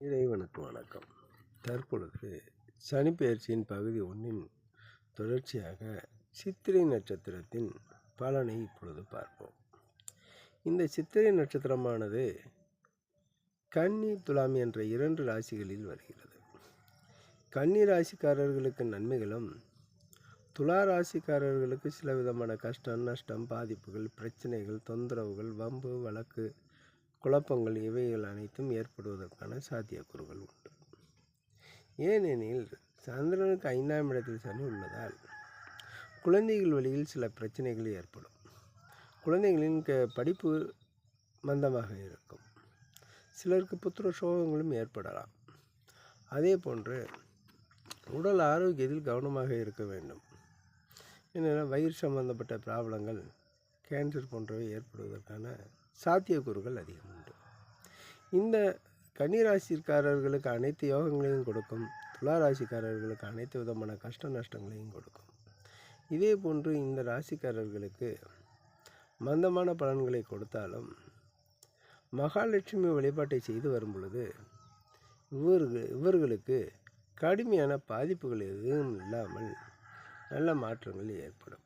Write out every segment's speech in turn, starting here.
இறைவனுக்கு வணக்கம். தற்பொழுது சனிப்பெயர்ச்சியின் பகுதி ஒன்றின் தொடர்ச்சியாக சித்திரை நட்சத்திரத்தின் பலனை இப்பொழுது பார்ப்போம். இந்த சித்திரை நட்சத்திரமானது கன்னி துலாம் என்ற இரண்டு ராசிகளில் வருகிறது. கன்னி ராசிக்காரர்களுக்கு நன்மைகளும் துலா ராசிக்காரர்களுக்கு சில விதமான கஷ்டம் நஷ்டம் பாதிப்புகள் பிரச்சனைகள் தொந்தரவுகள் வம்பு வழக்கு குழப்பங்கள் இவைகள் அனைத்தும் ஏற்படுவதற்கான சாத்தியக்கூறுகள் உண்டு. ஏனெனில் சந்திரனுக்கு ஐந்தாம் இடத்தில் சனி உள்ளதால் குழந்தைகள் வழியில் சில பிரச்சனைகள் ஏற்படும். குழந்தைகளின் க படிப்பு மந்தமாக இருக்கும். சிலருக்கு புத்திர சோகங்களும் ஏற்படலாம். அதே போன்று உடல் ஆரோக்கியத்தில் கவனமாக இருக்க வேண்டும். ஏன்னா வயிறு சம்பந்தப்பட்ட ப்ராப்ளங்கள் கேன்சர் போன்றவை ஏற்படுவதற்கான சாத்தியக்கூறுகள் அதிகம். இந்த கன்னிராசிக்காரர்களுக்கு அனைத்து யோகங்களையும் கொடுக்கும். துலா ராசிக்காரர்களுக்கு அனைத்து விதமான கஷ்ட நஷ்டங்களையும் கொடுக்கும். இதே போன்று இந்த ராசிக்காரர்களுக்கு மந்தமான பலன்களை கொடுத்தாலும் மகாலட்சுமி வழிபாட்டை செய்து வரும் பொழுது இவர்கள் இவர்களுக்கு கடுமையான பாதிப்புகள் எதுவும் இல்லாமல் நல்ல மாற்றங்கள் ஏற்படும்.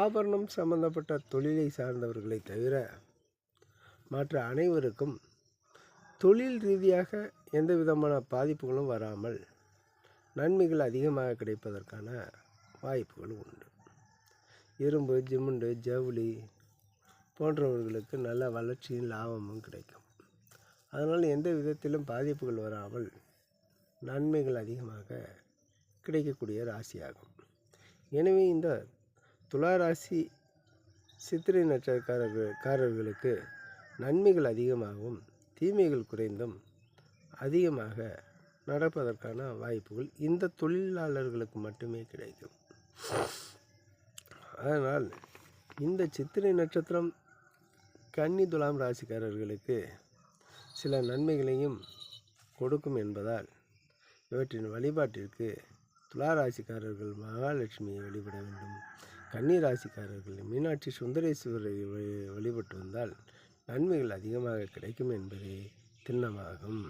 ஆபரணம் சம்பந்தப்பட்ட தொழிலை சார்ந்தவர்களை தவிர மற்ற அனைவருக்கும் தொழில் ரீதியாக எந்த விதமான பாதிப்புகளும் வராமல் நன்மைகள் அதிகமாக கிடைப்பதற்கான வாய்ப்புகள் உண்டு. இரும்பு ஜிமுண்டு ஜவுளி போன்றவர்களுக்கு நல்ல வளர்ச்சியும் லாபமும் கிடைக்கும். அதனால் எந்த விதத்திலும் பாதிப்புகள் வராமல் நன்மைகள் அதிகமாக கிடைக்கக்கூடிய ராசியாகும். எனவே இந்த துலா ராசி சித்திரை காரர்களுக்கு நன்மைகள் அதிகமாகவும் தீமைகள் குறைந்தும் அதிகமாக நடப்பதற்கான வாய்ப்புகள் இந்த தொழிலாளர்களுக்கு மட்டுமே கிடைக்கும். அதனால் இந்த சித்திரை நட்சத்திரம் கன்னி துலாம் ராசிக்காரர்களுக்கு சில நன்மைகளையும் கொடுக்கும் என்பதால் இவற்றின் வழிபாட்டிற்கு துலா ராசிக்காரர்கள் மகாலட்சுமியை வழிபட வேண்டும். கன்னி ராசிக்காரர்கள் மீனாட்சி சுந்தரேஸ்வரரை வழிபட்டு வந்தால் நன்மைகள் அதிகமாக கிடைக்கும் என்பதே திண்ணமாகும்.